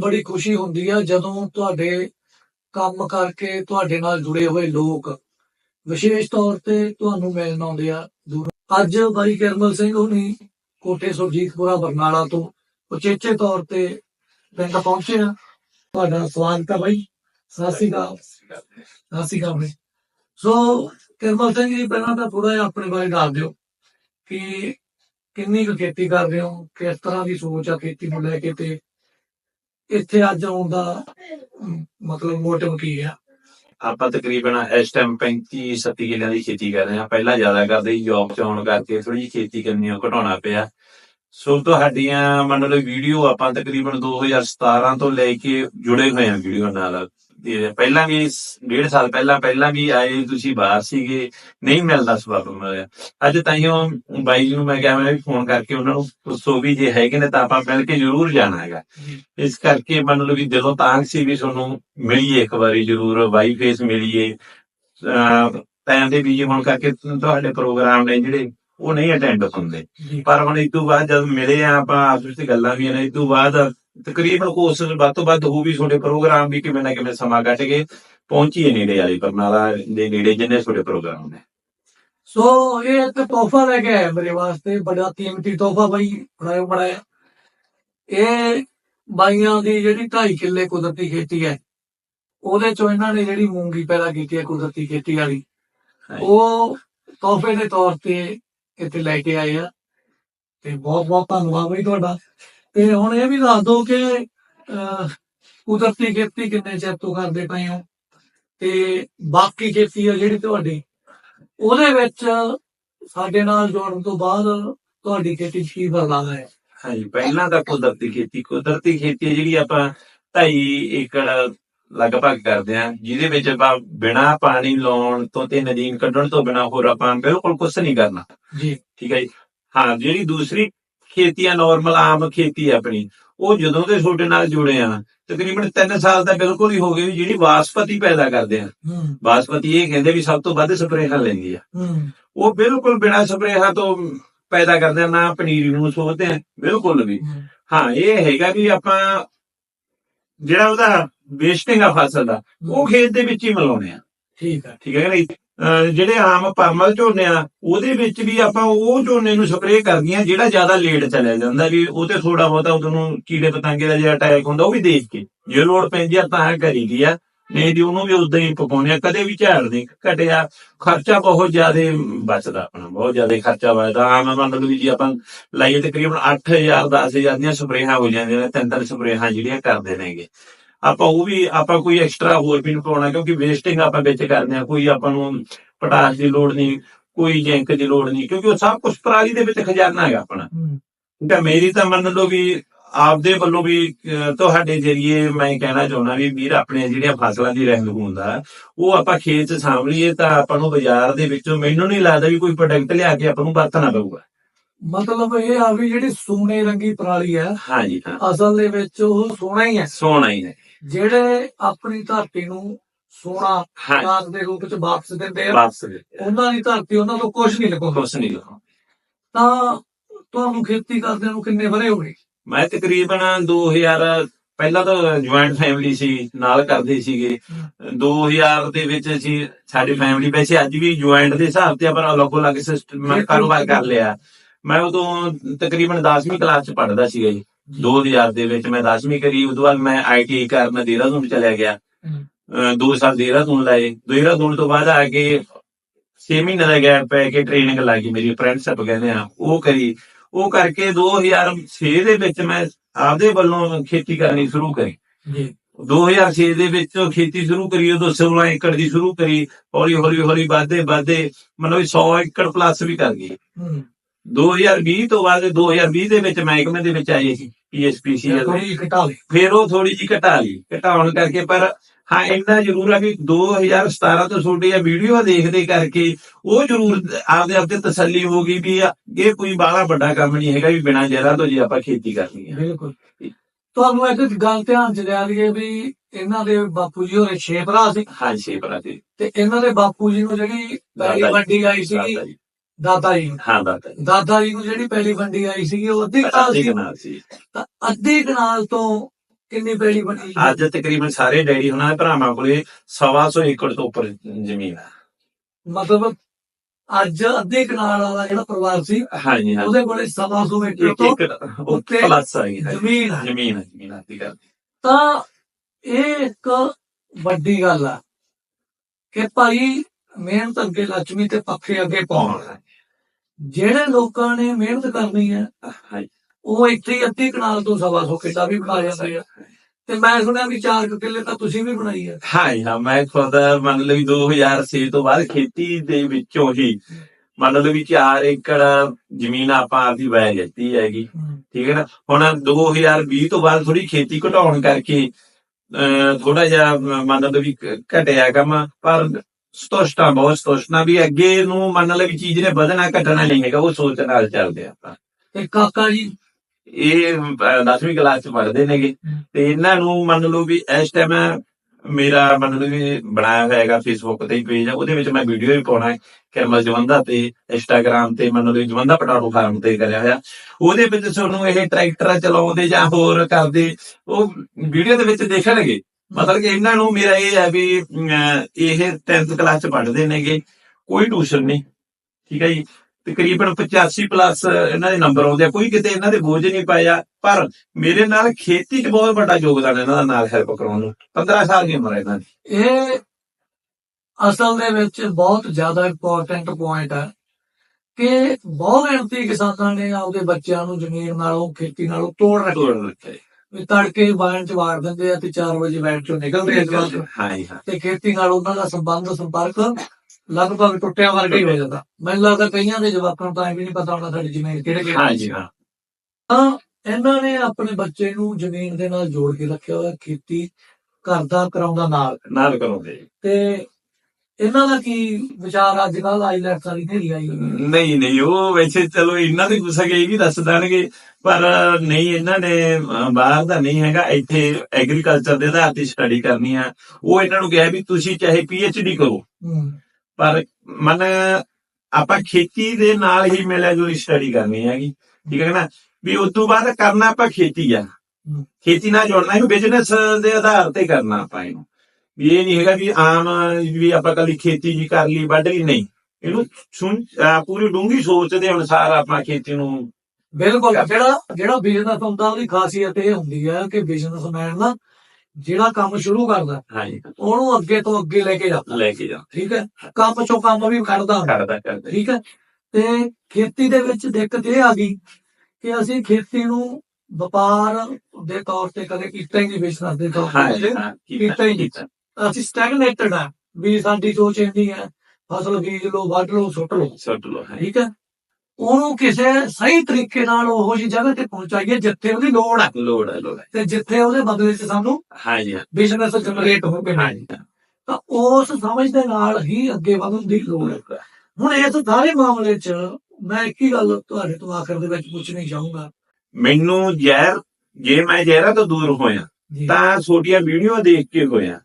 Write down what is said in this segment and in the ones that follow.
ਬੜੀ ਖੁਸ਼ੀ ਹੁੰਦੀ ਆ ਜਦੋਂ ਤੁਹਾਡੇ ਕੰਮ ਕਰਕੇ ਤੁਹਾਡੇ ਨਾਲ ਜੁੜੇ ਹੋਏ ਲੋਕ ਵਿਸ਼ੇਸ਼ ਤੌਰ ਤੇ ਤੁਹਾਨੂੰ ਮਿਲਣ ਆਉਂਦੇ ਆ ਅੱਜ ਬਾਈ ਕਰਮਲ ਸਿੰਘ ਹੁਣੀ ਕੋਟੇ ਸੁਰਜੀਤਪੁਰਾ ਬਰਨਾਲਾ ਤੋਂ ਉਚੇਚੇ ਤੌਰ ਤੇ ਪਿੰਡ ਪਹੁੰਚੇ ਆ। ਤੁਹਾਡਾ ਸਵਾਗਤ ਹੈ ਬਾਈ। ਸਤਿ ਸ਼੍ਰੀ ਅਕਾਲ। ਸਤਿ ਸ਼੍ਰੀ ਅਕਾਲ ਸੋ ਕਰਮਲ ਸਿੰਘ ਜੀ, ਪਹਿਲਾਂ ਤਾਂ ਥੋੜਾ ਜਿਹਾ ਆਪਣੇ ਬਾਰੇ ਦੱਸ ਦਿਓ ਕਿ ਕਿੰਨੀ ਕੁ ਖੇਤੀ ਕਰਦੇ ਹੋ, ਕਿਸ ਤਰ੍ਹਾਂ ਦੀ ਸੋਚ ਆ ਖੇਤੀ ਨੂੰ ਲੈ ਕੇ ਤੇ ਇੱਥੇ ਅੱਜ ਆਉਣ ਦਾ ਮਤਲਬ ਮੋਟਿਵ ਕੀ ਆ? ਆਪਾਂ ਤਕਰੀਬਨ ਇਸ ਟਾਈਮ 35 37 ਕਿੱਲਿਆਂ ਦੀ ਖੇਤੀ ਕਰ ਰਹੇ ਹਾਂ। ਪਹਿਲਾਂ ਜ਼ਿਆਦਾ ਕਰਦੇ ਸੀ ਜੌਬ ਚ ਆਉਣ ਕਰਕੇ ਥੋੜੀ ਜਿਹੀ ਖੇਤੀ ਕਰਨੀ ਉਹ ਘਟਾਉਣਾ ਪਿਆ। ਸੋ ਤੁਹਾਡੀਆਂ ਮੰਨ ਲਓ ਵੀਡੀਓ ਆਪਾਂ ਤਕਰੀਬਨ 2017 ਤੋਂ ਲੈ ਕੇ ਜੁੜੇ ਹੋਏ ਆ ਵੀਡੀਓ ਨਾਲ। ਪਹਿਲਾਂ ਵੀ ਡੇਢ ਸਾਲ ਪਹਿਲਾਂ ਪਹਿਲਾਂ ਵੀ ਆਏ ਤੁਸੀਂ ਬਾਹਰ ਸੀਗੇ। ਨਹੀਂ ਮਿਲਦਾ ਸਬਬ ਮਿਲਿਆ ਅੱਜ ਤਾਈਓ ਬਾਈ ਜੀ ਨੂੰ ਮੈਂ ਕਿਹਾ ਮੈਂ ਵੀ ਫੋਨ ਕਰਕੇ ਉਹਨਾਂ ਨੂੰ ਪੁੱਛੋ ਵੀ ਜੇ ਹੈਗੇ ਨੇ ਤਾਂ ਆਪਾਂ ਮਿਲ ਕੇ ਜ਼ਰੂਰ ਜਾਣਾ ਹੈਗਾ। ਇਸ ਕਰਕੇ ਮੰਨ ਲਓ ਵੀ ਦਿਲੋਂ ਤਾਂਗ ਸੀ ਵੀ ਤੁਹਾਨੂੰ ਮਿਲੀਏ ਇੱਕ ਵਾਰੀ ਜ਼ਰੂਰ ਵਾਈ ਫੇਸ ਮਿਲੀਏ। ਟਾਈਮ ਦੇ ਬੀਜੀ ਹੋਣ ਕਰਕੇ ਤੁਹਾਡੇ ਪ੍ਰੋਗਰਾਮ ਨੇ ਜਿਹੜੇ ਉਹ ਨਹੀਂ ਅਟੈਂਡ ਹੁੰਦੇ। ਪਰ ਹੁਣ ਇਸ ਤੋਂ ਬਾਅਦ ਜਦ ਮਿਲੇ ਆ ਆਪਾਂ ਆਪਸ ਵਿੱਚ ਗੱਲਾਂ ਵੀ ਨੇ ਇਸ ਤੋਂ ਬਾਅਦ ਤਕਰੀਬਨ ਕੋਸ਼ਿਸ਼ ਵੱਧ ਤੋਂ ਵੱਧ ਹੋ ਵੀ ਤੁਹਾਡੇ ਪ੍ਰੋਗਰਾਮ ਵੀ ਕਿਵੇਂ ਨਾ ਕਿਵੇਂ ਸਮਾਂ ਕੱਢ ਕੇ ਪਹੁੰਚੀਏ ਨੇੜੇ ਵਾਲੇ ਬਰਨਾਲਾ ਦੇ ਨੇੜੇ ਜਿੰਨੇ ਤੁਹਾਡੇ ਪ੍ਰੋਗਰਾਮ ਨੇ। ਸੋ ਇਹ ਇੱਕ ਤੋਹਫਾ ਲੈ ਕੇ ਆਇਆ ਮੇਰੇ ਵਾਸਤੇ ਬੜਾ ਕੀਮਤੀ ਤੋਹਫਾ ਬਾਈ ਬਣਾਇਆ ਬਣਾਇਆ ਇਹ ਬਾਈਆਂ ਦੀ ਜਿਹੜੀ 2.5 ਕਿੱਲੇ ਕੁਦਰਤੀ ਖੇਤੀ ਹੈ ਉਹਦੇ ਚੋਂ ਇਹਨਾਂ ਨੇ ਜਿਹੜੀ ਮੂੰਗੀ ਪੈਦਾ ਕੀਤੀ ਹੈ ਕੁਦਰਤੀ ਖੇਤੀ ਵਾਲੀ। ਉਹ ਤੋਹਫੇ ਦੇ ਤੌਰ ਤੇ ਇੱਥੇ ਲੈ ਕੇ ਆਏ ਆ। ਤੇ ਬਹੁਤ ਬਹੁਤ ਧੰਨਵਾਦ ਬਈ ਤੁਹਾਡਾ। ਤੇ ਹੁਣ ਇਹ ਵੀ ਦੱਸ ਦਿਓ ਕਿ ਕੁਦਰਤੀ ਖੇਤੀ ਕਿੰਨੇ ਚਿਰ ਤੋਂ ਕਰਦੇ ਪਏ ਹੋ? ਤੇ ਬਾਕੀ ਖੇਤੀ ਆ ਜਿਹੜੀ ਤੁਹਾਡੀ ਉਹਦੇ ਵਿੱਚ ਸਾਡੇ ਨਾਲ ਜੁੜਨ ਤੋਂ ਬਾਅਦ ਤੁਹਾਡੀ ਖੇਤੀ ਕੀ ਬਦਲਾਅ ਹੈ ਹਾਂਜੀ ਪਹਿਲਾਂ ਤਾਂ ਕੁਦਰਤੀ ਖੇਤੀ ਕੁਦਰਤੀ ਖੇਤੀ ਜਿਹੜੀ ਆਪਾਂ 2.5 ਏਕੜ ਲਗਭਗ ਕਰਦੇ ਆ ਜਿਹਦੇ ਵਿੱਚ ਆਪਾਂ ਬਿਨਾ ਪਾਣੀ ਲਾਉਣ ਤੋਂ ਤੇ ਨਦੀਨ ਕੱਢਣ ਤੋਂ ਬਿਨਾ ਹੋਰ ਆਪਾਂ ਬਿਲਕੁਲ ਕੁਝ ਨਹੀਂ ਕਰਨਾ। ਜੀ। ਠੀਕ ਹੈ ਜੀ? ਹਾਂ ਜਿਹੜੀ ਦੂਸਰੀ ਖੇਤੀ ਆ ਨਾਰਮਲ ਆਮ ਖੇਤੀ ਆ ਆਪਣੀ। ਉਹ ਜਦੋਂ ਦੇ ਤੁਹਾਡੇ ਨਾਲ ਜੁੜੇ ਆ ਤਕਰੀਬਨ 3 ਸਾਲ ਤਾਂ ਬਿਲਕੁਲ ਹੀ ਹੋ ਗਏ ਵੀ ਜਿਹੜੀ ਵਾਸਪਤੀ ਪੈਦਾ ਕਰਦੇ ਆ। ਹੂੰ। ਵਾਸਪਤੀ ਇਹ ਕਹਿੰਦੇ ਵੀ ਸਭ ਤੋਂ ਵੱਧ ਸਪਰੇਹਾਂ ਲੈਂਦੀ ਆ। ਉਹ ਬਿਲਕੁਲ ਬਿਨਾ ਸਪਰੇਹਾਂ ਤੋਂ ਪੈਦਾ ਕਰਦੇ ਆ ਨਾ ਪਨੀਰੀ ਨੂੰ ਸੋਚਦੇ ਆ ਬਿਲਕੁਲ ਵੀ। ਹੂੰ, ਇਹ ਹੈਗਾ ਵੀ ਆਪਾਂ ਜਿਹੜਾ ਉਹਦਾ ਵੇਸਟਿੰਗ ਆ ਫਸਲ ਦਾ ਉਹ ਖੇਤ ਦੇ ਵਿੱਚ ਹੀ ਮਿਲਾਉਣੇ ਆ। ਠੀਕ ਹੈ ਠੀਕ ਹੈ ਅਹ ਜਿਹੜੇ ਆਮ ਪਾਮਲ ਝੋਨੇ ਆ, ਉਹਦੇ ਵਿੱਚ ਵੀ ਆਪਾਂ ਉਹ ਝੋਨੇ ਨੂੰ ਸਪਰੇਅ ਕਰਦੀਆਂ, ਜਿਹੜਾ ਜ਼ਿਆਦਾ ਲੇਟ ਚਲਿਆ ਜਾਂਦਾ ਵੀ ਉਹ ਤੇ ਥੋੜਾ ਬਹੁਤਾ ਉਹਨੂੰ ਕੀੜੇ ਪਤੰਗੇ ਦਾ ਜਿਹੜਾ ਅਟੈਕ ਹੁੰਦਾ, ਉਹ ਵੀ ਦੇਖ ਕੇ। ਜੇ ਲੋੜ ਪੈਂਦੀ ਆ ਤਾਂ ਕਰੀ ਦੀ ਆ। ਨਹੀਂ ਦੀ ਉਹਨੂੰ ਵੀ ਉਦਾਂ ਹੀ ਪਕਾਉਂਦੇ ਆ, ਕਦੇ ਵੀ ਝਾੜ ਨਹੀਂ ਘਟਿਆ। ਖਰਚਾ ਬਹੁਤ ਜ਼ਿਆਦਾ ਬਚਦਾ ਆਪਣਾ, ਬਹੁਤ ਜ਼ਿਆਦਾ ਖਰਚਾ ਬਚਦਾ। ਆਮ ਮੰਨ ਲਓ ਵੀ ਜੀ ਆਪਾਂ ਲਾਈਏ ਤਕਰੀਬਨ 8000 10000 ਦੀਆਂ ਸਪਰੇਹਾਂ ਹੋ ਜਾਂਦੀਆਂ ਨੇ ਤਿੰਨ ਤਿੰਨ ਸਪਰੇਹਾਂ ਜਿਹੜੀਆਂ ਕਰਦੇ ਨੇਗੇ। ਆਪਾਂ ਉਹ ਵੀ ਆਪਾਂ ਕੋਈ ਐਕਸਟਰਾ ਹੋਰ ਵੀ ਨਹੀਂ ਪਾਉਣਾ ਕਿਉਂਕਿ ਵੇਸਟਿੰਗ ਆਪਾਂ ਵਿੱਚ ਕਰਦੇ ਆ ਕੋਈ ਆਪਾਂ ਨੂੰ ਪਟਾਸ਼ ਦੀ ਲੋੜ ਨਹੀਂ ਕੋਈ ਜੈਂਕ ਦੀ ਲੋੜ ਨਹੀਂ ਕਿਉਂਕਿ ਉਹ ਸਭ ਕੁਝ ਪਰਾਲੀ ਦੇ ਵਿੱਚ ਖਜ਼ਾਨਾ ਹੈਗਾ ਆਪਣਾ। ਤਾਂ ਮੇਰੀ ਤਾਂ ਮੰਨ ਲਓ ਵੀ ਆਪਦੇ ਵੱਲੋਂ ਵੀ ਤੁਹਾਡੇ ਜਰੀਏ ਮੈਂ ਕਹਿਣਾ ਚਾਹੁੰਦਾ ਵੀ ਵੀਰ ਆਪਣੇ ਜਿਹੜੀਆਂ ਫਸਲਾਂ ਦੀ ਰਹਿੰਦ ਹੁੰਦਾ ਉਹ ਆਪਾਂ ਖੇਤ 'ਚ ਸਾਂਭ ਲਈਏ ਤਾਂ ਆਪਾਂ ਨੂੰ ਬਾਜ਼ਾਰ ਦੇ ਵਿੱਚੋਂ ਮੈਨੂੰ ਨਹੀਂ ਲੱਗਦਾ ਵੀ ਕੋਈ ਪ੍ਰੋਡਕਟ ਲਿਆ ਕੇ ਆਪਾਂ ਨੂੰ ਵਰਤਣਾ ਪਊਗਾ। ਮਤਲਬ ਇਹ ਆ ਵੀ ਜਿਹੜੀ ਸੋਨੇ ਰੰਗੀ ਪਰਾਲੀ ਹੈ ਹਾਂਜੀ ਹਾਂ। ਅਸਲ ਦੇ ਵਿੱਚ ਉਹ ਸੋਨਾ ਹੀ ਹੈ ਸੋਨਾ ਹੀ ਹੈ ਜਿਹੜੇ ਆਪਣੀ ਧਰਤੀ ਨੂੰ ਸੋਨਾ ਕਾਰ ਦੇ ਰੂਪ ਵਿੱਚ ਵਾਪਸ ਦਿੰਦੇ ਆ ਉਹਨਾਂ ਦੀ ਧਰਤੀ ਉਹਨਾਂ ਤੋਂ ਕੁਝ ਨਹੀਂ ਲਗਾਉਂਦਾ। ਕੁਛ ਨਹੀਂ ਲਿਖੋ ਤਾਂ ਤੁਹਾਨੂੰ ਖੇਤੀ ਕਰਦੇ ਨੂੰ ਕਿੰਨੇ ਵਰੇ ਹੋ ਗਏ? ਮੈਂ ਤਕਰੀਬਨ 2000 ਪਹਿਲਾਂ ਤਾਂ ਜੁਆਇੰਟ ਫੈਮਿਲੀ ਸੀ ਨਾਲ ਕਰਦੇ ਸੀਗੇ। 2000 ਦੇ ਵਿੱਚ ਅਸੀਂ ਸਾਡੀ ਫੈਮਿਲੀ ਵੈਸੇ ਅੱਜ ਵੀ ਜੁਆਇੰਟ ਦੇ ਹਿਸਾਬ ਤੇ ਆਪਾਂ ਅਲੱਗ-ਅਲੱਗ ਸਿਸਟਮ ਕਾਰੋਬਾਰ ਕਰ ਲਿਆ। ਮੈਂ ਉਦੋਂ ਤਕਰੀਬਨ 10ਵੀਂ ਕਲਾਸ ਚ ਪੜ੍ਹਦਾ ਸੀਗਾ ਜੀ। 2000 ਦੇ ਵਿੱਚ ਮੈਂ 10ਵੀਂ ਕਰੀ ਉਦੋਂ ਬਾਅਦ ਮੈਂ ਆਈਟੀ ਕਰਨ ਦੇਹਰਾਦੂਨ ਚਲਿਆ ਗਿਆ। ਹਮ। 2 ਸਾਲ ਦੇਹਰਾਦੂਨ ਲਾਏ। ਦੇਹਰਾਦੂਨ ਤੋਂ ਬਾਅਦ ਆ ਕੇ 6 ਮਹੀਨੇ ਦਾ ਗੈਪ ਪੈ ਕੇ ਟ੍ਰੇਨਿੰਗ ਲੱਗੀ ਮੇਰੀ ਫਰੈਂਡਸ਼ਿਪ ਕਹਿੰਦੇ ਆ ਉਹ ਕਰੀ। ਉਹ ਕਰਕੇ 2006 ਦੇ ਵਿੱਚ ਮੈਂ ਆਪਦੇ ਵੱਲੋਂ ਖੇਤੀ ਕਰਨੀ ਸ਼ੁਰੂ ਕਰੀ। ਜੀ। 2006 ਦੇ ਵਿੱਚ ਖੇਤੀ ਸ਼ੁਰੂ ਕਰੀ ਉਦੋਂ 16 ਏਕੜ ਦੀ ਸ਼ੁਰੂ ਕਰੀ ਹੌਲੀ ਹੌਲੀ ਹੌਲੀ ਵਧਦੇ ਵਧਦੇ ਮਤਲਬ 100 ਏਕੜ ਪਲੱਸ ਵੀ ਕਰ ਗਈ। 2020 ਤੋਂ ਬਾਅਦ 2020 ਦੇ ਵਿੱਚ ਮਹਿਕਮੇ ਦੇ ਵਿੱਚ ਆਏ ਸੀ ਪੀਐਸਪੀਸੀ ਥੋੜੀ ਘਟਾ ਲਈ। ਫਿਰ ਉਹ ਥੋੜੀ ਜਿਹੀ ਘਟਾ ਲਈ। ਘਟਾਉਣ ਕਰਕੇ ਪਰ ਹਾਂ ਇੰਨਾ ਜ਼ਰੂਰ ਆ ਵੀ 2017 ਤੋਂ ਛੋਟੇ ਆ ਵੀਡੀਓ ਦੇਖਦੇ ਕਰਕੇ ਉਹ ਜ਼ਰੂਰ ਆਪਦੇ ਆਪ ਤੇ ਤਸੱਲੀ ਹੋ ਗਈ ਵੀ ਇਹ ਕੋਈ ਬਾਹਲਾ ਵੱਡਾ ਕੰਮ ਨਹੀਂ ਹੈਗਾ ਵੀ ਬਿਨਾਂ ਜ਼ਹਿਰਾਂ ਤੋਂ ਜੇ ਆਪਾਂ ਖੇਤੀ ਕਰਨੀ ਹੈ ਬਿਲਕੁਲ। ਤੁਹਾਨੂੰ ਇੱਕ ਗੱਲ ਧਿਆਨ ਚ ਲਿਆ ਲਈਏ ਵੀ ਇਹਨਾਂ ਦੇ ਬਾਪੂ ਜੀ ਹੋਰੇ ਛੇ ਭਰਾ ਸੀ। ਹਾਂ ਛੇ ਭਰਾ ਜੀ ਤੇ ਇਹਨਾਂ ਦੇ ਬਾਪੂ ਜੀ ਨੂੰ ਜਿਹੜੀ ਪਹਿਲੀ ਜੀ। ਵੰਡੀ ਆਈ ਸੀਗੀ ਦਾਦਾ ਜੀ। ਨੂੰ। ਹਾਂ ਦਾਦਾ ਜੀ। ਦਾਦਾ ਜੀ ਨੂੰ ਜਿਹੜੀ ਪਹਿਲੀ ਵੰਡੀ ਆਈ ਸੀਗੀ ਉਹ ਅੱਧੀ ਕਨਾਲ ਸੀ। ਕਨਾਲ ਸੀ। ਤਾਂ ਅੱਧੀ ਕਨਾਲ ਤੋਂ ਕਿੰਨੀ ਪੈੜੀ ਬਣੀ ਅੱਜ ਤਕਰੀਬਨ ਸਾਰੇ ਡੈਡੀ ਹੁਣਾਂ ਦੇ ਭਰਾਵਾਂ ਕੋਲੇ ਸਵਾ ਸੌ ਏਕੜ ਤੋਂ ਉੱਪਰ ਜ਼ਮੀਨ ਹੈ ਮਤਲਬ ਅੱਜ ਅੱਧੇ ਕਨਾਲ ਵਾਲਾ ਜਿਹੜਾ ਪਰਿਵਾਰ ਸੀ ਹਾਂਜੀ ਹਾਂ ਉਹਦੇ ਕੋਲੇ ਸਵਾ ਸੌ ਏਕੜ ਇੱਕ ਤੋਂ ਇੱਕ ਉੱਤੇ ਪਲੱਸ ਆ ਹੈ ਜ਼ਮੀਨ ਹੈ ਜ਼ਮੀਨ ਹੈ ਜ਼ਮੀਨ ਦੀ ਗੱਲ ਤਾਂ ਇਹ ਇੱਕ ਵੱਡੀ ਗੱਲ ਆ ਕਿ ਭਾਈ ਮਿਹਨਤ ਅੱਗੇ ਲక్ష్ਮੀ ਤੇ ਪੱਖੇ ਅੱਗੇ ਪਾਉਣ। ਪਾਉਣ ਜਿਹੜੇ ਲੋਕਾਂ ਨੇ ਮਿਹਨਤ ਕਰਨੀ ਹੈ ਉਹ ਇੱਥੇ ਹੀ ਅੱਧੀ ਕਨਾਲ ਤੋਂ ਸਵਾ ਸੌ ਕਿੱਲਾ ਵੀ ਬਣਾ ਜਾਂਦੇ ਆ। ਤੇ ਮੈਂ ਸੁਣਿਆ ਵੀ 4 ਕਿੱਲੇ ਤਾਂ ਤੁਸੀਂ ਵੀ ਬਣਾਈ ਹੈ ਹਾਂ ਹਾਂ, ਮੈਂ ਖੁਦ ਮੰਨ ਲਓ 2006 ਤੋਂ ਬਾਅਦ ਖੇਤੀ ਦੇ ਵਿੱਚੋਂ ਹੀ ਮੰਨ ਲਓ ਵੀ 4 ਏਕੜ ਜ਼ਮੀਨ ਆਪਾਂ ਆਪਦੀ ਵੈ ਦਿੱਤੀ ਹੈਗੀ, ਠੀਕ ਹੈ ਨਾ? ਹੁਣ 2020 ਤੋਂ ਬਾਅਦ ਥੋੜੀ ਖੇਤੀ ਘਟਾਉਣ ਕਰਕੇ ਥੋੜਾ ਜਿਹਾ ਮੰਨ ਲਓ ਵੀ ਘਟਿਆ ਕੰਮ, ਪਰ ਸਤੋਸ਼ਟਾ ਬਹੁਤ ਸਤੋਸ਼ਨਾ ਵੀ ਅੱਗੇ ਨੂੰ ਮੰਨ ਲਓ ਵੀ ਚੀਜ਼ ਨੇ ਵਧਣਾ ਘਟਣਾ ਨਹੀਂ ਹੈਗਾ ਉਹ ਸੋਚ ਨਾਲ ਚੱਲਦੇ ਆਪਾਂ। ਤੇ ਕਾਕਾ ਜੀ? ਇਹ 10ਵੀਂ ਕਲਾਸ ਚ ਪੜ੍ਹਦੇ ਨੇਗੇ। ਤੇ ਇਹਨਾਂ ਨੂੰ ਮੰਨ ਲਓ ਵੀ ਇਸ ਟਾਈਮ ਮੇਰਾ ਮੰਨ ਲਓ ਵੀ ਬਣਾਇਆ ਹੋਇਆ ਹੈਗਾ ਫੇਸਬੁੱਕ ਤੇ ਹੀ ਪੇਜ ਆ ਉਹਦੇ ਵਿੱਚ ਮੈਂ ਵੀਡੀਓ ਵੀ ਪਾਉਣਾ ਹੈ ਕੈਮਲ ਜਵੰਦਾ ਤੇ ਇੰਸਟਾਗ੍ਰam ਤੇ ਮੰਨ ਲਓ ਜਵੰਦਾ ਪਟਾਟੋ ਫਾਰਮ ਤੇ ਕਰਿਆ ਹੋਇਆ। ਉਹਦੇ ਵਿੱਚ ਤੁਹਾਨੂੰ ਇਹ ਟਰੈਕਟਰ ਚਲਾਉਂਦੇ ਜਾਂ ਹੋਰ ਕਰਦੇ ਉਹ ਵੀਡੀਓ ਦੇ ਵਿੱਚ ਦੇਖਣਗੇ। ਮਤਲਬ ਕਿ ਇਹਨਾਂ ਨੂੰ ਮੇਰਾ ਇਹ ਹੈ ਵੀ ਇਹ 10th ਕਲਾਸ ਚ ਪੜ੍ਹਦੇ ਨੇਗੇ ਕੋਈ ਟਿਊਸ਼ਨ ਨਹੀਂ ਠੀਕ ਹੈ ਜੀ। ਤਕਰੀਬਨ 85 ਪਲੱਸ ਇਹਨਾਂ ਦੇ ਨੰਬਰ ਆਉਂਦੇ ਆ ਕੋਈ ਕਿਤੇ ਇਹਨਾਂ ਦੇ ਬੋਝ ਨਹੀਂ ਪਾਇਆ। ਪਰ ਮੇਰੇ ਨਾਲ ਖੇਤੀ 'ਚ ਬਹੁਤ ਵੱਡਾ ਯੋਗਦਾਨ ਇਹਨਾਂ ਦਾ ਨਾਲ ਹੈਲਪ ਕਰਾਉਣ ਨੂੰ। 15 ਸਾਲ ਦੀ ਉਮਰ ਇਹਨਾਂ ਦੀ। ਇਹ ਅਸਲ ਦੇ ਵਿੱਚ ਬਹੁਤ ਜ਼ਿਆਦਾ ਇੰਪੋਰਟੈਂਟ ਪੁਆਇੰਟ ਹੈ ਕਿ ਬਹੁਤ ਗਿਣਤੀ ਕਿਸਾਨਾਂ ਨੇ ਆਪਦੇ ਬੱਚਿਆਂ ਨੂੰ ਜ਼ਮੀਨ ਨਾਲੋਂ ਖੇਤੀ ਨਾਲੋਂ ਤੋੜ ਰੱਖਿਆ ਤੜਕੇ ਵਾਣ ਚ ਵਾੜ ਦਿੰਦੇ ਆ ਤੇ 4 ਵਜੇ ਵੈਨ ਚੋਂ ਨਿਕਲਦੇ ਆ ਜਵਾਕ ਹਾਂ ਤੇ ਖੇਤੀ ਨਾਲ ਉਹਨਾਂ ਦਾ ਸੰਬੰਧ ਸੰਪਰਕ ਲਗਭਗ ਟੁੱਟਿਆ ਵਰਗਾ ਹੀ ਹੋ ਜਾਂਦਾ। ਮੈਨੂੰ ਲੱਗਦਾ ਕਈਆਂ ਦੇ ਜਵਾਕਾਂ ਨੂੰ ਤਾਂ ਇਹ ਵੀ ਨਹੀਂ ਪਤਾ ਹੁੰਦਾ ਸਾਡੀ ਜ਼ਮੀਨ ਕਿਹੜੇ ਕਿਹੜੇ ਹਾਂ ਜੀ ਹਾਂ। ਤਾਂ ਇਹਨਾਂ ਨੇ ਆਪਣੇ ਬੱਚੇ ਨੂੰ ਜ਼ਮੀਨ ਦੇ ਨਾਲ ਜੋੜ ਕੇ ਰੱਖਿਆ ਹੋਇਆ ਖੇਤੀ ਕਰਦਾ ਕਰਾਉਂਦਾ ਨਾਲ। ਨਾਲ ਕਰਾਉਂਦੇ। ਤੇ ਇਹਨਾਂ ਦਾ ਕੀ ਵਿਚਾਰ ਅੱਜ ਕੱਲ ਆਈਲੈਟਸ ਵਾਲੀ ਢੇਰੀ ਆਈ ਹੈ। ਨਹੀਂ ਨਹੀਂ ਉਹ ਵੈਸੇ ਚਲੋ ਇਹਨਾਂ ਦੇ ਗੁੱਸਾ ਇਹ ਵੀ ਦੱਸ ਦੇਣਗੇ ਪਰ ਨਹੀਂ ਇਹਨਾਂ ਨੇ ਬਾਹਰ ਦਾ ਨਹੀਂ ਹੈਗਾ। ਇੱਥੇ ਐਗਰੀਕਲਚਰ ਦੇ ਆਧਾਰ ਤੇ ਸਟੱਡੀ ਕਰਨੀ ਆ। ਉਹ ਇਹਨਾਂ ਨੂੰ ਕਿਹਾ ਵੀ ਤੁਸੀਂ ਚਾਹੇ ਡੀ ਕਰੋ। ਹੂੰ। ਪਰ ਮਨ ਆਪਾਂ ਖੇਤੀ ਦੇ ਨਾਲ ਹੀ ਮਿਲਿਆ ਜੋ ਸਟੱਡੀ ਕਰਨੀ ਹੈਗੀ। ਠੀਕ ਹੈ ਨਾ? ਵੀ ਉਸ ਤੋਂ ਬਾਅਦ ਕਰਨਾ ਆਪਾਂ ਖੇਤੀ ਆ। ਹੂੰ। ਖੇਤੀ ਨਾਲ ਜੁੜਨਾ ਇਹਨੂੰ ਬਿਜ਼ਨਸ ਦੇ ਆਧਾਰ ਤੇ ਕਰਨਾ ਆਪਾਂ ਇਹਨੂੰ। ਵੀ ਇਹ ਨਹੀਂ ਹੈਗਾ ਵੀ ਆਮ ਵੀ ਆਪਾਂ ਕੱਲੀ ਖੇਤੀ ਜੀ ਕਰ ਲਈ ਵੱਢ ਲਈ ਨਹੀਂ। ਇਹਨੂੰ ਸੁਣ ਪੂਰੀ ਡੂੰਗੀ ਸੋਚ ਦੇ ਅਨੁਸਾਰ ਆਪਾਂ ਖੇਤੀ ਨੂੰ। ਬਿਲਕੁਲ ਜਿਹੜਾ ਜਿਹੜਾ ਬਿਜ਼ਨਸ ਹੁੰਦਾ ਉਹਦੀ ਖਾਸੀਅਤ ਇਹ ਹੁੰਦੀ ਹੈ ਕਿ ਬਿਜ਼ਨਸਮੈਨ ਨਾ ਜਿਹੜਾ ਕੰਮ ਸ਼ੁਰੂ ਕਰਦਾ ਹਾਂਜੀ। ਉਹਨੂੰ ਅੱਗੇ ਤੋਂ ਅੱਗੇ ਲੈ ਕੇ ਜਾਂਦਾ। ਲੈ ਕੇ ਜਾ ਠੀਕ ਹੈ? ਕੰਮ ਚੋਂ ਕੰਮ ਵੀ ਹੁੰਦਾ। ਕਰਦਾ ਕਰਦਾ ਠੀਕ ਹੈ? ਤੇ ਖੇਤੀ ਦੇ ਵਿੱਚ ਦਿੱਕਤ ਇਹ ਆ ਗਈ ਕਿ ਅਸੀਂ ਖੇਤੀ ਨੂੰ ਵਪਾਰ ਦੇ ਤੌਰ ਤੇ ਕਦੇ ਕੀਤਾ ਹੀ ਨਹੀਂ ਬਿਜ਼ਨਸ ਦੇ ਤੌਰ ਤੇ ਕੀਤਾ ਹੀ ਨਹੀਂ। ਅਸੀਂ ਸਟੈਗਨੇਟਡ ਆ ਵੀ ਸਾਡੀ ਸੋਚ ਇੰਨੀ ਹੈ ਫਸਲ ਬੀਜ ਲਓ ਵੱਢ ਲਓ ਸੁੱਟ ਲਓ। ਸੁੱਟ ਲੋ ਠੀਕ ਹੈ? ਉਹਨੂੰ ਕਿਸੇ ਸਹੀ ਤਰੀਕੇ ਨਾਲ ਉਹੋ ਜਿਹੀ ਜਗ੍ਹਾ ਤੇ ਪਹੁੰਚਾਈਏ ਜਿੱਥੇ ਉਹਦੀ ਲੋੜ ਹੈ। ਲੋੜ ਹੈ ਲੋੜ ਹੈ। ਤੇ ਜਿੱਥੇ ਉਹਦੇ ਬਦਲੇ 'ਚ ਸਾਨੂੰ ਹਾਂਜੀ ਬਿਜ਼ਨਸ ਜਨਰੇਟ ਹੋਵੇ ਹਾਂਜੀ ਤਾਂ ਉਸ ਸਮਝ ਦੇ ਨਾਲ ਹੀ ਅੱਗੇ ਵਧਣ ਦੀ ਲੋੜ ਹੈ। ਹੁਣ ਇਸ ਸਾਰੇ ਮਾਮਲੇ 'ਚ ਮੈਂ ਇੱਕ ਹੀ ਗੱਲ ਤੁਹਾਡੇ ਤੋਂ ਆਖਰ ਦੇ ਵਿੱਚ ਪੁੱਛਣੀ ਚਾਹੂੰਗਾ। ਮੈਨੂੰ ਜ਼ਹਿਰ ਜੇ ਮੈਂ ਜ਼ਹਿਰਾਂ ਤੋਂ ਦੂਰ ਹੋਇਆ ਜੀ। ਤਾਂ ਛੋਟੀਆਂ ਵੀਡੀਓ ਦੇਖ ਕੇ ਹੋਇਆ।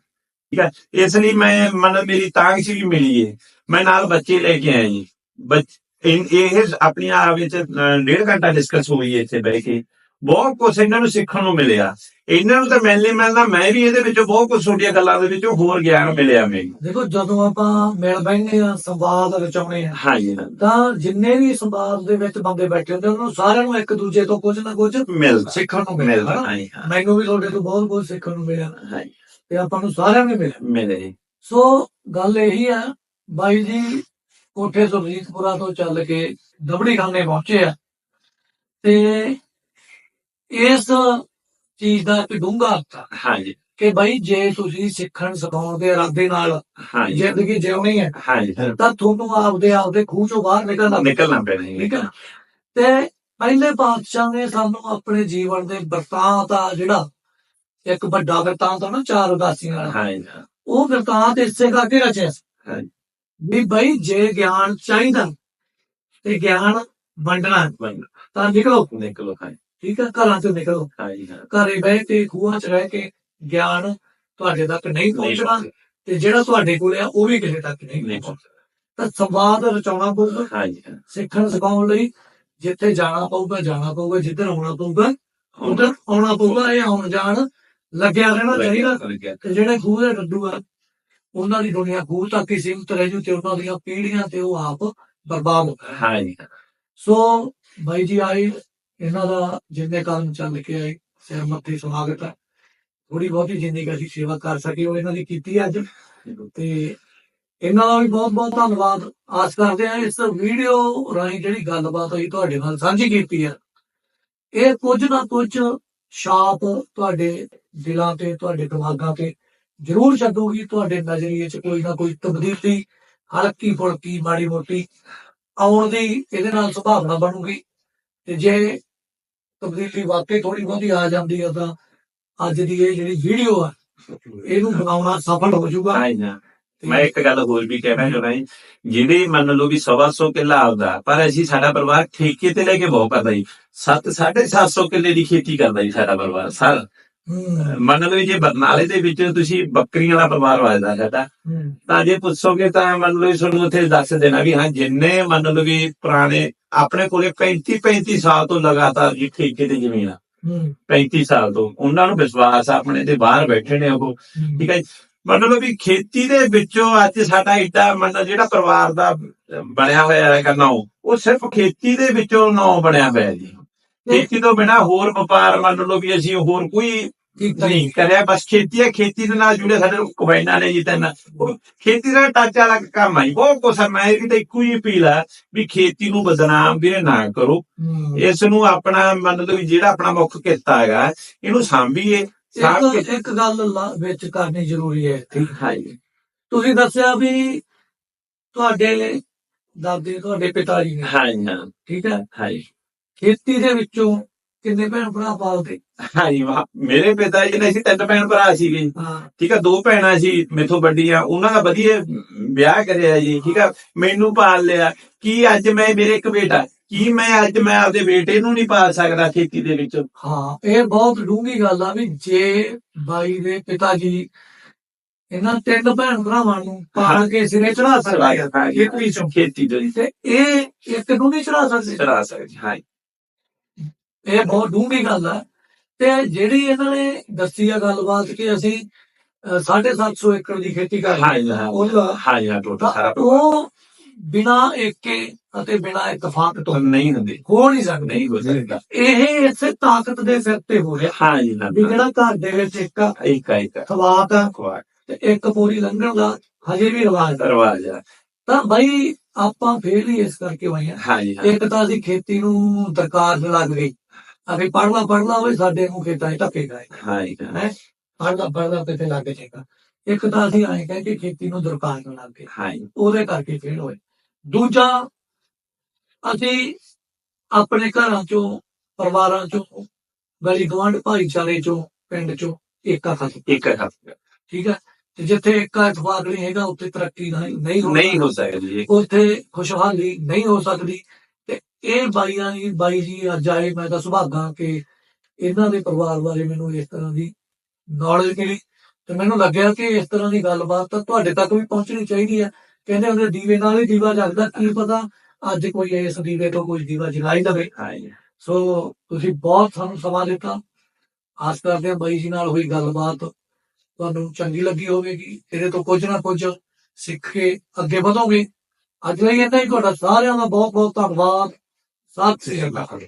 ਠੀਕ ਹੈ? ਇਸ ਲਈ ਮੈਂ ਮਨ ਮੇਰੀ ਤਾਂਗ ਸੀ ਵੀ ਮਿਲੀ ਏ। ਮੈਂ ਨਾਲ ਬੱਚੇ ਲੈ ਕੇ ਆਇਆ ਜੀ। ਬੱਚ- ਇਹ ਇਹ ਆਪਣੀ ਆਪ ਵਿੱਚ ਡੇਢ ਘੰਟਾ ਡਿਸਕਸ ਹੋਈ ਇੱਥੇ ਬਹਿ ਕੇ। ਬਹੁਤ ਕੁਝ ਇਹਨਾਂ ਨੂੰ ਸਿੱਖਣ ਨੂੰ ਮਿਲਿਆ। ਇਹਨਾਂ ਨੂੰ ਤਾਂ ਮਿਲਨੇ ਮਿਲਣਾ ਮੈਂ ਵੀ ਇਹਦੇ ਵਿੱਚੋਂ ਬਹੁਤ ਕੁਝ ਛੋਟੀਆਂ ਗੱਲਾਂ ਦੇ ਵਿੱਚੋਂ ਹੋਰ ਗਿਆਨ ਮਿਲਿਆ ਮੈਨੂੰ। ਦੇਖੋ ਜਦੋਂ ਆਪਾਂ ਮਿਲ ਬੈਠੇ ਆ ਸੰਵਾਦ ਰਚਾਉਣੇ ਆ ਹਾਂਜੀ ਹਾਂ, ਤਾਂ ਜਿੰਨੇ ਵੀ ਸੰਵਾਦ ਦੇ ਵਿੱਚ ਬੰਦੇ ਬੈਠੇ ਹੁੰਦੇ ਉਹਨਾਂ ਨੂੰ ਸਾਰਿਆਂ ਨੂੰ ਇੱਕ ਦੂਜੇ ਤੋਂ ਕੁਝ ਨਾ ਕੁਝ ਮਿਲਦਾ। ਸਿੱਖਣ ਨੂੰ ਮਿਲਦਾ ਹਾਂ, ਮੈਨੂੰ ਵੀ ਤੁਹਾਡੇ ਤੋਂ ਬਹੁਤ ਕੁਝ ਸਿੱਖਣ ਨੂੰ ਮਿਲਿਆ। ਹਾਂਜੀ ਤੇ ਆਪਾਂ ਨੂੰ ਸਾਰਿਆਂ ਨੂੰ ਮਿਲਿਆ। ਮਿਲੇ ਜੀ। ਸੋ ਗੱਲ ਇਹੀ ਆ ਬਾਈ ਜੀ ਕੋਠੇ ਸੁਰਜੀਤਪੁਰਾ ਤੋਂ ਚੱਲ ਕੇ ਦਬੜੀ ਖਾਨੇ ਪਹੁੰਚੇ ਆ। ਤੇ ਇਸ ਚੀਜ਼ ਦਾ ਇੱਕ ਡੂੰਘਾ ਅਰਥ ਹਾਂਜੀ। ਕਿ ਬਾਈ ਜੇ ਤੁਸੀਂ ਸਿੱਖਣ ਸਿਖਾਉਣ ਦੇ ਇਰਾਦੇ ਨਾਲ ਜ਼ਿੰਦਗੀ ਜਿਉਣੀ ਹੈ ਹਾਂਜੀ। ਤਾਂ ਤੁਹਾਨੂੰ ਆਪਦੇ ਆਪਦੇ ਖੂਹ ਚੋਂ ਬਾਹਰ ਨਿਕਲਣਾ ਨਿਕਲਣਾ ਪੈਣਾ ਠੀਕ ਹੈ ਤੇ ਪਹਿਲੇ ਪਾਤਸ਼ਾਹ ਨੇ ਸਾਨੂੰ ਆਪਣੇ ਜੀਵਨ ਦੇ ਵਰਤਾਂਤ ਆ ਜਿਹੜਾ ਇੱਕ ਵੱਡਾ ਵਰਤਾਂਤ ਆ ਨਾ ਚਾਰ ਉਦਾਸੀਆਂ ਵਾਲਾ। ਹਾਂਜੀ। ਉਹ ਵਰਤਾਂਤ ਇਸੇ ਕਰਕੇ ਰਚਿਆ ਹਾਂਜੀ। ਵੀ ਬਈ ਜੇ ਗਿਆਨ ਚਾਹੀਦਾ ਤੇ ਗਿਆਨ ਵੰਡਣਾ ਤਾਂ ਨਿਕਲੋ। ਨਿਕਲੋ ਹਾਂਜੀ। ਠੀਕ ਹੈ ਘਰਾਂ ਤੋਂ ਨਿਕਲੋ। ਹਾਂਜੀ ਹਾਂ। ਘਰੇ ਬਹਿ ਕੇ ਖੂਹਾਂ 'ਚ ਰਹਿ ਕੇ ਗਿਆਨ ਤੁਹਾਡੇ ਤੱਕ ਨਹੀਂ ਪਹੁੰਚਣਾ ਤੇ ਜਿਹੜਾ ਤੁਹਾਡੇ ਕੋਲ ਆ ਉਹ ਵੀ ਕਿਸੇ ਤੱਕ ਨਹੀਂ ਪਹੁੰਚਣਾ ਤਾਂ ਸੰਵਾਦ ਰਚਾਉਣਾ ਪਊਗਾ। ਹਾਂਜੀ ਸਿੱਖਣ ਸਿਖਾਉਣ ਲਈ ਜਿੱਥੇ ਜਾਣਾ ਪਊਗਾ ਜਾਣਾ ਪਊਗਾ ਜਿੱਧਰ ਆਉਣਾ ਪਊਗਾ ਉਧਰ ਆਉਣਾ ਪਊਗਾ ਇਹ ਆਉਣ ਜਾਣ ਲੱਗਿਆ ਰਹਿਣਾ ਚਾਹੀਦਾ। ਤੇ ਜਿਹੜੇ ਖੂਹ ਦੇ ਡੱਡੂ ਆ ਉਹਨਾਂ ਦੀ ਦੁਨੀਆ ਖੂਹ ਤੱਕ ਹੀ ਸੀਮਤ ਰਹਿ ਜੂ ਤੇ ਉਹਨਾਂ ਦੀਆਂ ਪੀੜ੍ਹੀਆਂ ਤੇ ਉਹ ਆਪ ਬਰਬਾਦ ਹੋ ਜਾਣ। ਹਾਂਜੀ ਸੋ ਬਾਈ ਜੀ ਆਏ ਇਹਨਾਂ ਦਾ ਜਿੰਨੇ ਕੰਮ ਚੱਲ ਕੇ ਆਏ ਸਿਰ ਮੱਥੇ ਸਵਾਗਤ ਹੈ। ਥੋੜੀ ਬਹੁਤੀ ਜ਼ਿੰਦਗੀ ਅਸੀਂ ਸੇਵਾ ਕਰ ਸਕੇ ਉਹ ਇਹਨਾਂ ਦੀ ਕੀਤੀ ਅੱਜ। ਤੇ ਇਹਨਾਂ ਦਾ ਵੀ ਬਹੁਤ ਬਹੁਤ ਧੰਨਵਾਦ। ਆਸ ਕਰਦੇ ਹਾਂ ਇਸ ਵੀਡੀਓ ਰਾਹੀਂ ਜਿਹੜੀ ਗੱਲਬਾਤ ਹੋਈ ਤੁਹਾਡੇ ਨਾਲ ਸਾਂਝੀ ਕੀਤੀ ਹੈ। ਇਹ ਕੁਝ ਨਾ ਕੁਝ ਛਾਪ ਤੁਹਾਡੇ ਦਿਲਾਂ ਤੇ ਤੁਹਾਡੇ ਦਿਮਾਗਾਂ ਤੇ ਜ਼ਰੂਰ ਛੱਡੂਗੀ ਤੁਹਾਡੇ ਨਜ਼ਰੀਏ 'ਚ ਕੋਈ ਨਾ ਕੋਈ ਤਬਦੀਲੀ ਹਲਕੀ ਫੁਲਕੀ ਮਾੜੀ ਮੋਟੀ ਆਉਣ ਦੀ ਇਹਦੇ ਨਾਲ ਸੰਭਾਵਨਾ ਬਣੂਗੀ। ਤੇ ਜੇ ਤਬਦੀਲੀ ਵਾਕਈ ਥੋੜੀ ਬਹੁਤੀ ਆ ਜਾਂਦੀ ਹੈ ਤਾਂ ਅੱਜ ਦੀ ਇਹ ਜਿਹੜੀ ਵੀਡੀਓ ਆ ਇਹਨੂੰ ਬਣਾਉਣਾ ਸਫਲ ਹੋ ਜਾਊਗਾ। ਮੈਂ ਇੱਕ ਗੱਲ ਹੋਰ ਵੀ ਕਹਿਣਾ ਚਾਹੁੰਦਾ ਜੀ ਜਿਹੜੇ ਮੰਨ ਲਓ ਵੀ ਸਵਾ ਸੌ ਕਿੱਲਾ ਆਪਦਾ ਪਰ ਅਸੀਂ ਸਾਡਾ ਪਰਿਵਾਰ ਠੇਕੇ ਤੇ ਲੈ ਕੇ ਬਹੁਤ ਕਰਦਾ ਜੀ 7 750 ਕਿੱਲੇ ਦੀ ਖੇਤੀ ਕਰਦਾ ਜੀ ਸਾਡਾ ਪਰਿਵਾਰ ਸਰ। ਮੰਨ ਲਓ ਜੇ ਬਰਨਾਲੇ ਦੇ ਵਿੱਚ ਤੁਸੀਂ ਬੱਕਰੀਆਂ ਵਾਲਾ ਪਰਿਵਾਰ ਵੱਜਦਾ ਸਾਡਾ ਤਾਂ ਜੇ ਪੁੱਛੋਗੇ ਤਾਂ ਮੰਨ ਲਓ ਤੁਹਾਨੂੰ ਉੱਥੇ ਦੱਸ ਦੇਣਾ ਵੀ ਹਾਂ ਜਿੰਨੇ ਮੰਨ ਲਓ ਵੀ ਪੁਰਾਣੇ ਆਪਣੇ ਕੋਲੇ 35 35 ਸਾਲ ਤੋਂ ਲਗਾਤਾਰ ਜੀ ਠੇਕੇ ਤੇ ਜ਼ਮੀਨ ਆ। ਹੂੰ। 35 ਸਾਲ ਤੋਂ ਉਹਨਾਂ ਨੂੰ ਵਿਸ਼ਵਾਸ ਆ ਆਪਣੇ ਤੇ ਬਾਹਰ ਬੈਠੇ ਨੇ ਉਹ। ਠੀਕ ਹੈ ਜੀ। ਮੰਨ ਲਓ ਵੀ ਖੇਤੀ ਦੇ ਵਿੱਚੋਂ ਅੱਜ ਸਾਡਾ ਏਡਾ ਮੰਨ ਲਓ ਜਿਹੜਾ ਪਰਿਵਾਰ ਦਾ ਬਣਿਆ ਹੋਇਆ ਹੈ ਕਰਨਾ ਉਹ ਸਿਰਫ ਖੇਤੀ ਦੇ ਵਿੱਚੋਂ ਨੌ ਬਣਿਆ ਹੋਇਆ ਜੀ। ਖੇਤੀ ਤੋਂ ਬਿਨਾ ਹੋਰ ਵਪਾਰ ਮੰਨ ਲਓ ਵੀ ਅਸੀਂ ਹੋਰ ਕੋਈ ਨਹੀਂ ਕਰਿਆ ਬਸ ਖੇਤੀ ਹੈ ਖੇਤੀ ਦੇ ਨਾਲ ਜੁੜੇ ਸਾਡੇ ਕਬਾਈਨਾਂ ਨੇ ਜੀ ਤਿੰਨ। ਖੇਤੀ ਦਾ ਟੱਚ ਵਾਲਾ ਕੰਮ ਹੈ। ਬਹੁਤ ਕੁਛ ਮੈਂ ਇਹਦੀ ਤਾਂ ਇੱਕੋ ਹੀ ਅਪੀਲ ਹੈ ਵੀ ਖੇਤੀ ਨੂੰ ਬਦਨਾਮ ਵੀਰੇ ਨਾ ਕਰੋ। ਇਸ ਨੂੰ ਆਪਣਾ ਮੰਨ ਲਓ ਵੀ ਜਿਹੜਾ ਆਪਣਾ ਮੁੱਖ ਕਿੱਤਾ ਹੈਗਾ ਇਹਨੂੰ ਸਾਂਭੀਏ। ਸਾਂਭ ਇੱਕ ਇੱਕ ਗੱਲ ਲਾ- ਵਿੱਚ ਕਰਨੀ ਜ਼ਰੂਰੀ ਹੈ ਇੱਥੇ। ਹਾਂਜੀ। ਤੁਸੀਂ ਦੱਸਿਆ ਵੀ ਤੁਹਾਡੇ ਦਾਦੇ ਤੁਹਾਡੇ ਪਿਤਾ ਜੀ ਨੇ। ਹਾਂਜੀ ਹਾਂ, ਠੀਕ ਹੈ? ਹਾਂਜੀ। ਖੇਤੀ ਦੇ ਵਿੱਚੋਂ ਕਿੰਨੇ ਭੈਣ ਭਰਾ ਪਾਲਦੇ? ਹਾਂਜੀ ਵਾਹ, ਮੇਰੇ ਪਿਤਾ ਜੀ ਨੇ ਸੀ ਤਿੰਨ ਭੈਣ ਭਰਾ ਸੀਗੇ। ਹਾਂ। ਠੀਕ ਆ ਦੋ ਭੈਣਾਂ ਸੀ ਮੇਥੋਂ ਵੱਡੀਆਂ। ਉਹਨਾਂ ਦਾ ਵਧੀਆ ਵਿਆਹ ਕਰਿਆ ਜੀ ਠੀਕ ਆ ਮੈਨੂੰ ਪਾਲ ਲਿਆ। ਕੀ ਅੱਜ ਮੈਂ ਮੇਰੇ ਇੱਕ ਬੇਟਾ ਕੀ ਮੈਂ ਅੱਜ ਮੈਂ ਆਪਦੇ ਬੇਟੇ ਨੂੰ ਨਹੀਂ ਪਾਲ ਸਕਦਾ ਖੇਤੀ ਦੇ ਵਿੱਚ? ਹਾਂ ਇਹ ਬਹੁਤ ਡੂੰਘੀ ਗੱਲ ਆ ਵੀ ਜੇ ਬਾਈ ਦੇ ਪਿਤਾ ਜੀ ਇਹਨਾਂ ਤਿੰਨ ਭੈਣ ਭਰਾਵਾਂ ਨੂੰ ਪਾਲ ਕੇ ਸਿਰੇ ਚੜਾ ਸਕਦੇ ਆ ਖੇਤੀ ਚੋਂ ਖੇਤੀ ਜੀ ਤੇ ਇਹ ਇੱਕ ਨੂੰ ਨਹੀਂ ਚੜਾ ਸਕਦੇ। ਚਲਾ ਸਕਦੇ ਹਾਂ। ਇਹ ਬਹੁਤ ਡੂੰਘੀ ਗੱਲ ਆ। ਤੇ ਜਿਹੜੀ ਇਹਨਾਂ ਨੇ ਦੱਸੀ ਆ ਗੱਲਬਾਤ ਕਿ ਅਸੀਂ ਅਹ, 750 ਏਕੜ ਦੀ ਖੇਤੀ ਕਰ ਰਹੇ ਹਾਂ ਉਹਦਾ ਹਾਂ ਹਾਂ ਟੋਟਲ ਸਾਰਾ ਉਹ ਬਿਨਾ ਏਕੇ ਅਤੇ ਬਿਨਾ ਇਤਫਾਕ ਤੋਂ ਨਹੀਂ ਹੁੰਦੇ ਹੋ ਨਹੀਂ ਸਕਦੇ। ਨਹੀਂ ਹੋ ਸਕਦਾ ਇਹ ਇਸੇ ਤਾਕਤ ਦੇ ਸਿਰ ਤੇ ਹੋ ਰਿਹਾ। ਹਾਂ ਜੀ ਹਾਂ ਵੀ ਜਿਹੜਾ ਘਰ ਦੇ ਵਿੱਚ ਇੱਕ ਇੱਕ ਇੱਕ ਖਵਾਤ ਆ ਖਵਾ ਤੇ ਇੱਕ ਪੂਰੀ ਲੰਘਣ ਦਾ ਹਜੇ ਵੀ ਰਿਵਾਜ ਰਵਾਜ ਆ। ਤਾਂ ਬਾਈ ਆਪਾਂ ਫੇਰ ਹੀ ਇਸ ਕਰਕੇ ਹੋਏ ਹਾਂ ਜੀ ਹਾਂ। ਇੱਕ ਤਾਂ ਅਸੀਂ ਖੇਤੀ ਨੂੰ ਦਰਕਾਰ ਲੱਗ ਗਈ ਅਸੀਂ ਪੜਨਾ ਪੜਨਾ ਹੋਵੇ ਸਾਡੇ ਨੂੰ ਖੇਤਾਂ 'ਚ ਧੱਕੇ ਗਏ ਹਾਂ ਜੀ ਹਾਂ। ਹੈ? ਪੜਦਾ ਪੜਦਾ ਤੇ ਲੱਗ ਜਾਏਗਾ। ਇੱਕ ਤਾਂ ਅਸੀਂ ਐਂ ਕਹਿ ਕੇ ਖੇਤੀ ਨੂੰ ਦਰਕਾਰ ਲੱਗ ਗਏ। ਹਾਂ ਉਹਦੇ ਕਰਕੇ ਫੇਲ ਹੋਏ। ਦੂਜਾ ਅਸੀਂ ਆਪਣੇ ਘਰਾਂ ਚੋਂ ਪਰਿਵਾਰਾਂ ਚੋਂ ਗਲੀ ਗਵਾਂਢ ਭਾਈਚਾਰੇ ਚੋਂ ਪਿੰਡ ਚੋਂ ਏਕਾ ਖਤਮ ਇੱਕ ਹੱਥ ਠੀਕ ਹੈ? ਤੇ ਜਿੱਥੇ ਏਕਾ ਇਤਫਾਕ ਨਹੀਂ ਹੈਗਾ ਉੱਥੇ ਤਰੱਕੀ ਨਹੀਂ ਨਹੀਂ ਹੋ ਸਕਦੀ। ਉੱਥੇ ਖੁਸ਼ਹਾਲੀ ਨਹੀਂ ਹੋ ਸਕਦੀ। ਤੇ ਇਹ ਬਾਈਆਂ ਦੀ ਬਾਈ ਜੀ ਅੱਜ ਆਏ ਮੈਂ ਤਾਂ ਸੁਭਾਗਾ ਕਿ ਇਹਨਾਂ ਦੇ ਪਰਿਵਾਰ ਬਾਰੇ ਮੈਨੂੰ ਇਸ ਤਰ੍ਹਾਂ ਦੀ ਨੌਲੇਜ ਮਿਲੀ। ਤੇ ਮੈਨੂੰ ਲੱਗਿਆ ਕਿ ਇਸ ਤਰ੍ਹਾਂ ਦੀ ਗੱਲਬਾਤ ਤਾਂ ਤੁਹਾਡੇ ਤੱਕ ਵੀ ਪਹੁੰਚਣੀ ਚਾਹੀਦੀ ਹੈ। ਕਹਿੰਦੇ ਹੁੰਦੇ ਦੀਵੇ ਨਾਲ ਹੀ ਦੀਵਾ ਜਗਦਾ ਕੀ ਪਤਾ ਅੱਜ ਕੋਈ ਇਸ ਦੀਵੇ ਤੋਂ ਕੋਈ ਦੀਵਾ ਲਵੇ। ਹਾਂ ਜੀ ਸੋ ਤੁਸੀਂ ਬਹੁਤ ਸਾਨੂੰ ਸਮਾਂ ਦਿੱਤਾ। ਆਸ ਕਰਦੇ ਹਾਂ ਬਾਈ ਜੀ ਨਾਲ ਹੋਈ ਗੱਲਬਾਤ ਤੁਹਾਨੂੰ ਚੰਗੀ ਲੱਗੀ ਹੋਵੇਗੀ। ਇਹਦੇ ਤੋਂ ਕੁਝ ਨਾ ਕੁਝ ਸਿੱਖ ਕੇ ਅੱਗੇ ਵਧੋਗੇ। ਅੱਜ ਲਈ ਇੰਨਾ ਹੀ। ਤੁਹਾਡਾ ਸਾਰਿਆਂ ਦਾ ਬਹੁਤ ਬਹੁਤ ਧੰਨਵਾਦ। ਸਤਿ ਸ੍ਰੀ ਅਕਾਲ।